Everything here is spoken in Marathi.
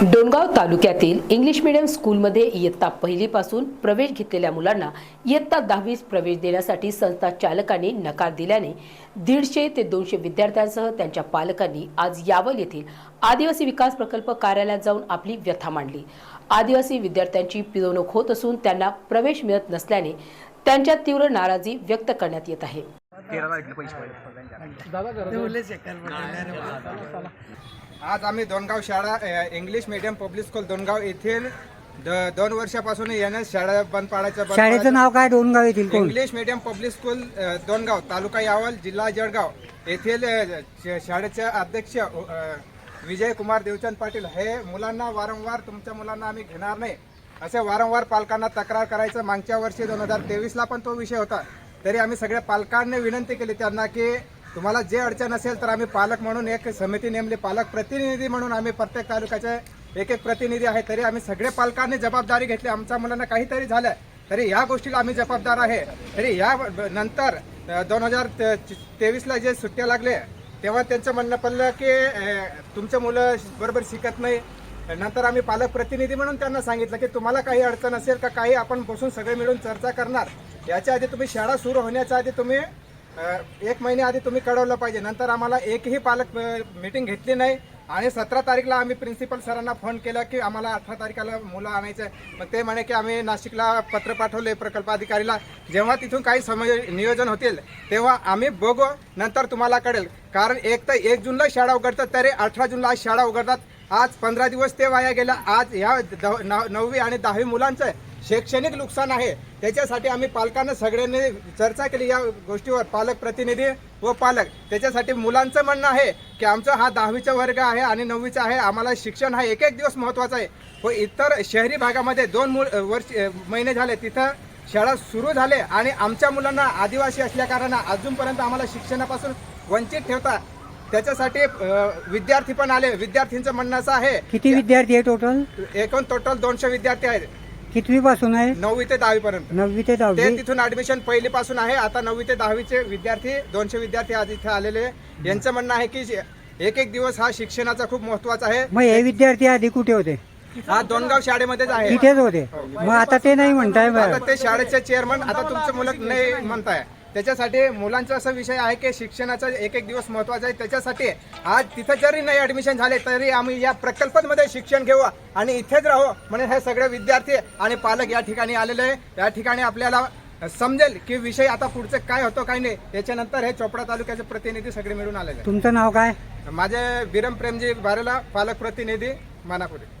डोणगाव तालुक्यातील इंग्लिश मीडियम स्कूलमध्ये इयत्ता पहिलीपासून प्रवेश घेतलेल्या मुलांना इयत्ता दहावीस प्रवेश देण्यासाठी संस्था चालकांनी नकार दिल्याने दीडशे ते दोनशे विद्यार्थ्यांसह त्यांच्या पालकांनी आज यावल येथील आदिवासी विकास प्रकल्प कार्यालयात जाऊन आपली व्यथा मांडली. आदिवासी विद्यार्थ्यांची पिळवणूक होत असून त्यांना प्रवेश मिळत नसल्याने त्यांच्यात तीव्र नाराजी व्यक्त करण्यात येत आहे. आज आम्ही दोनगाव शाळा English medium public school Dongaon येथील द- दोन वर्षापासून येणं शाळा बंद पाडायचं बंद शाळेचं. नाव काय? डोनगाव येथील कोण? English medium public school uh, Dongaon taluka Yawal जिल्हा जळगाव येथील अ, श- शाळेचे अध्यक्ष अ, विजय कुमार देवचंद पाटील. हे मुलांना वारंवार तुमच्या मुलांना आम्ही घेणार नाही. असे वारंवार पालकांना तक्रार करायचं. मागच्या वर्षी दोन हजार तेवीसला पण तो विषय होता. तरी आम्ही सगळ्या पालकांनी विनंती केली त्यांना की तुम्हाला जे अडचण असेल तर आम्ही पालक म्हणून एक समिती नेमली पालक प्रतिनिधी म्हणून आम्ही प्रत्येक तालुक्याचे एक एक प्रतिनिधी आहे. तरी आम्ही सगळे पालकांनी जबाबदारी घेतली. आमच्या मुलांना काहीतरी झालं तरी या गोष्टीला आम्ही जबाबदार आहे. तरी या नंतर दोन हजार तेवीसला जे सुट्ट्या लागले तेव्हा त्यांचं म्हणणं पडलं की तुमचं मुलं बरोबर शिकत नाही. नंतर आम्ही पालक प्रतिनिधी म्हणून त्यांना सांगितलं की तुम्हाला काही अडचण असेल का काही आपण बसून सगळे मिळून चर्चा करणार. याच्या आधी तुम्ही शाळा सुरू होण्याच्या आधी तुम्ही एक महिने आधी तुम्ही कळवलं पाहिजे. नंतर आम्हाला एकही पालक मीटिंग घेतली नाही. आणि सतरा तारीखला आम्ही प्रिन्सिपल सरांना फोन केला की आम्हाला अठरा तारखेला मुलं आणायचं आहे. मग ते म्हणे की आम्ही नाशिकला पत्र पाठवले प्रकल्प अधिकारीला. जेव्हा तिथून काही समय नियोजन होतील तेव्हा आम्ही बघू. नंतर तुम्हाला कळेल. कारण एक तर एक जूनला शाळा उघडतात तरी अठरा जूनला आज शाळा उघडतात. आज पंधरा दिवस ते वाया गेला. आज ह्या द- नववी आणि दहावी मुलांचं शैक्षणिक नुकसान आहे. त्याच्यासाठी आम्ही पालकांना सगळ्यांनी चर्चा केली या गोष्टीवर. पालक प्रतिनिधी व पालक. त्याच्यासाठी मुलांचं म्हणणं आहे की आमचा हा दहावीचा वर्ग आहे आणि नववीचा आहे. आम्हाला शिक्षण हा एक एक दिवस महत्त्वाचा आहे. व इतर शहरी भागामध्ये दोन मुल वर्ष महिने झाले. तिथं शाळा सुरू झाले आणि आमच्या मुलांना आदिवासी असल्या कारणानं अजूनपर्यंत आम्हाला शिक्षणापासून वंचित ठेवतात त्याच्यासाठी विद्यार्थी पण आले. विद्यार्थींचं म्हणणं असं आहे किती विद्यार्थी आहे टोटल एकूण टोटल दोनशे विद्यार्थी आहेत. कितवी पासून आहे? नववी ते दहावी पर्यंत. नववी ते ते दहावी तिथून ऍडमिशन पहिली पासून आहे. आता नववी ते दहावीचे विद्यार्थी दोनशे विद्यार्थी आज इथे आलेले आहे. यांचं म्हणणं आहे की एक एक दिवस हा शिक्षणाचा खूप महत्त्वाचा आहे. मग हे विद्यार्थी आधी कुठे होते? हा दोनगाव शाळेमध्येच आहे. तिथेच होते. मग आता ते नाही म्हणताय बरं. आता ते शाळेचे चेअरमन आता तुमचं मुलं नाही म्हणताय. त्याच्यासाठी मुलांचा असा विषय आहे की शिक्षणाचा एक एक दिवस महत्त्वाचा आहे. त्याच्यासाठी आज तिथे जरी नाही ऍडमिशन झाले तरी आम्ही या प्रकल्पांमध्ये शिक्षण घेऊ आणि इथेच राहू म्हणून हे सगळे विद्यार्थी आणि पालक या ठिकाणी आलेले आहे. या ठिकाणी आपल्याला समजेल की विषय आता पुढचं काय होतो काय नाही. याच्यानंतर हे चोपडा तालुक्याचे प्रतिनिधी सगळे मिळून आलेले तुमचं नाव काय. माझे विरम प्रेमजी बारेला पालक प्रतिनिधी मानापुरी.